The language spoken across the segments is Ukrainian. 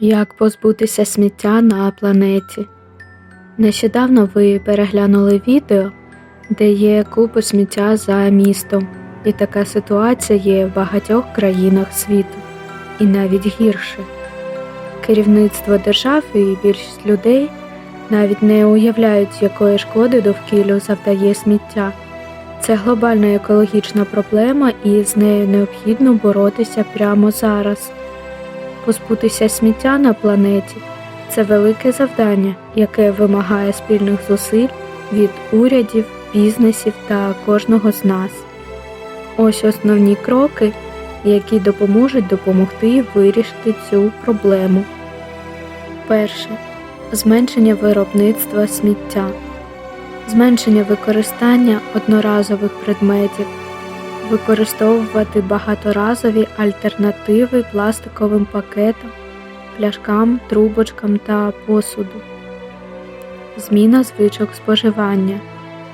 Як позбутися сміття на планеті? Нещодавно ви переглянули відео, де є купи сміття за містом, і така ситуація є в багатьох країнах світу, і навіть гірше. Керівництво держав і більшість людей навіть не уявляють, якої шкоди довкіллю завдає сміття. Це глобальна екологічна проблема, і з нею необхідно боротися прямо зараз. Позбутися сміття на планеті це велике завдання, яке вимагає спільних зусиль від урядів, бізнесів та кожного з нас. Ось основні кроки, які допоможуть допомогти вирішити цю проблему. Перше зменшення виробництва сміття, зменшення використання одноразових предметів, використовувати багаторазові альтернативи пластиковим пакетам, пляшкам, трубочкам та посуду, зміна звичок споживання,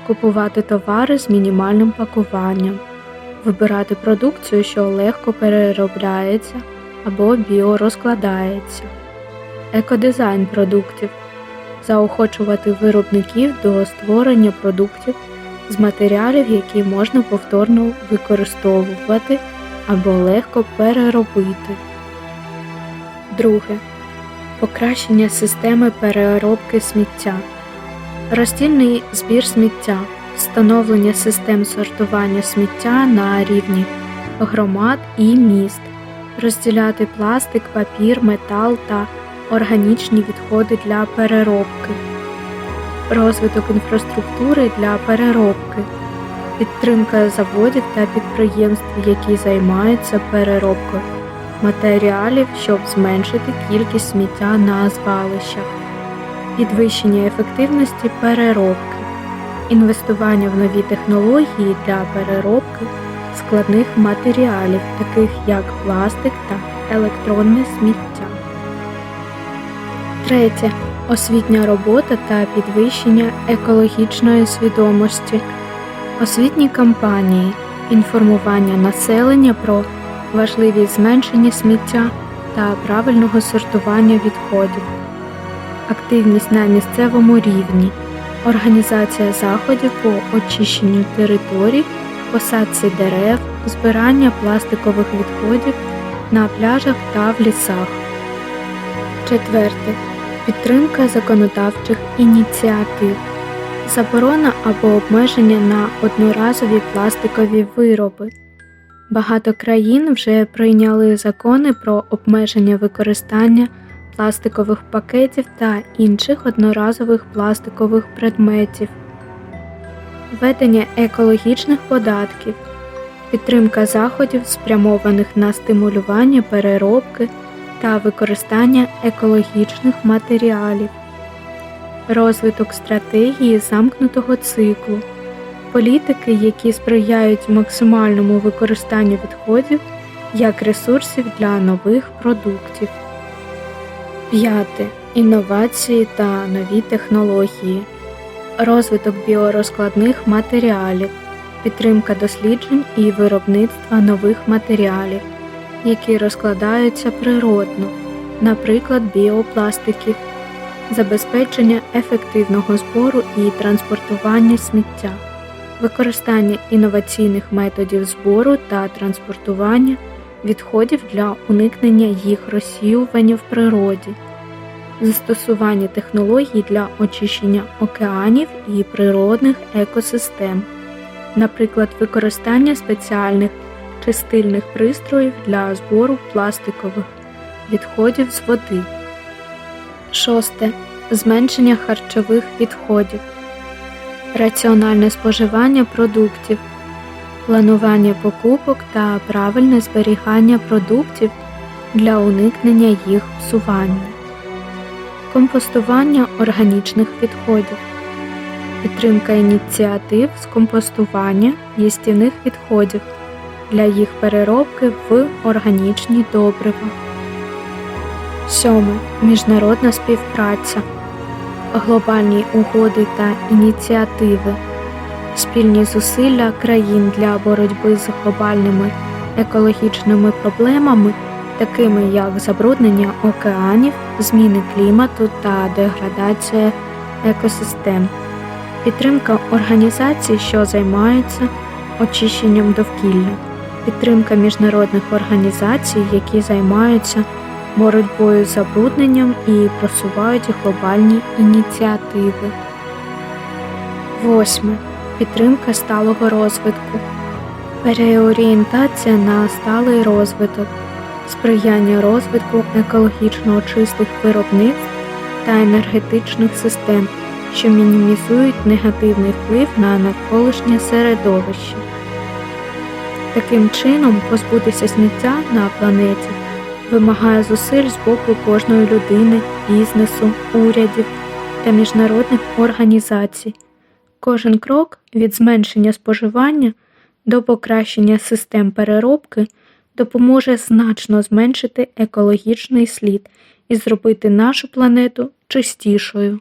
купувати товари з мінімальним пакуванням, вибирати продукцію, що легко переробляється або біорозкладається, екодизайн продуктів, заохочувати виробників до створення продуктів з матеріалів, які можна повторно використовувати або легко переробити. Друге. Покращення системи переробки сміття, роздільний збір сміття, встановлення систем сортування сміття на рівні громад і міст, розділяти пластик, папір, метал та органічні відходи для переробки розвиток інфраструктури для переробки, підтримка заводів та підприємств, які займаються переробкою матеріалів, щоб зменшити кількість сміття на звалищах, підвищення ефективності переробки, інвестування в нові технології для переробки складних матеріалів, таких як пластик та електронне сміття. Третє освітня робота та підвищення екологічної свідомості, освітні кампанії, інформування населення про важливість зменшення сміття та правильного сортування відходів, активність на місцевому рівні, організація заходів по очищенню територій, посадці дерев, збирання пластикових відходів на пляжах та в лісах. Четверте підтримка законодавчих ініціатив, заборона або обмеження на одноразові пластикові вироби. Багато країн вже прийняли закони про обмеження використання пластикових пакетів та інших одноразових пластикових предметів, введення екологічних податків, підтримка заходів, спрямованих на стимулювання переробки та використання екологічних матеріалів, розвиток стратегії замкнутого циклу, політики, які сприяють максимальному використанню відходів як ресурсів для нових продуктів. П'яте. Інновації та нові технології, розвиток біорозкладних матеріалів, підтримка досліджень і виробництва нових матеріалів які розкладаються природно, наприклад, біопластиків, забезпечення ефективного збору і транспортування сміття, використання інноваційних методів збору та транспортування відходів для уникнення їх розсіювання в природі, застосування технологій для очищення океанів і природних екосистем, наприклад, використання спеціальних чистильних пристроїв для збору пластикових відходів з води. Шосте. Зменшення харчових відходів, раціональне споживання продуктів, планування покупок та правильне зберігання продуктів для уникнення їх псування, компостування органічних відходів, підтримка ініціатив з компостування їстівних відходів для їх переробки в органічні добрива. Сьоме. Міжнародна співпраця, глобальні угоди та ініціативи, спільні зусилля країн для боротьби з глобальними екологічними проблемами такими як забруднення океанів, зміни клімату та деградація екосистем, підтримка організацій, що займаються очищенням довкілля, підтримка міжнародних організацій, які займаються боротьбою з забрудненням і просувають глобальні ініціативи. Восьме. Підтримка сталого розвитку. Переорієнтація на сталий розвиток, сприяння розвитку екологічно чистих виробництв та енергетичних систем, що мінімізують негативний вплив на навколишнє середовище. Таким чином, позбутися сміття на планеті вимагає зусиль з боку кожної людини, бізнесу, урядів та міжнародних організацій. Кожен крок від зменшення споживання до покращення систем переробки допоможе значно зменшити екологічний слід і зробити нашу планету чистішою.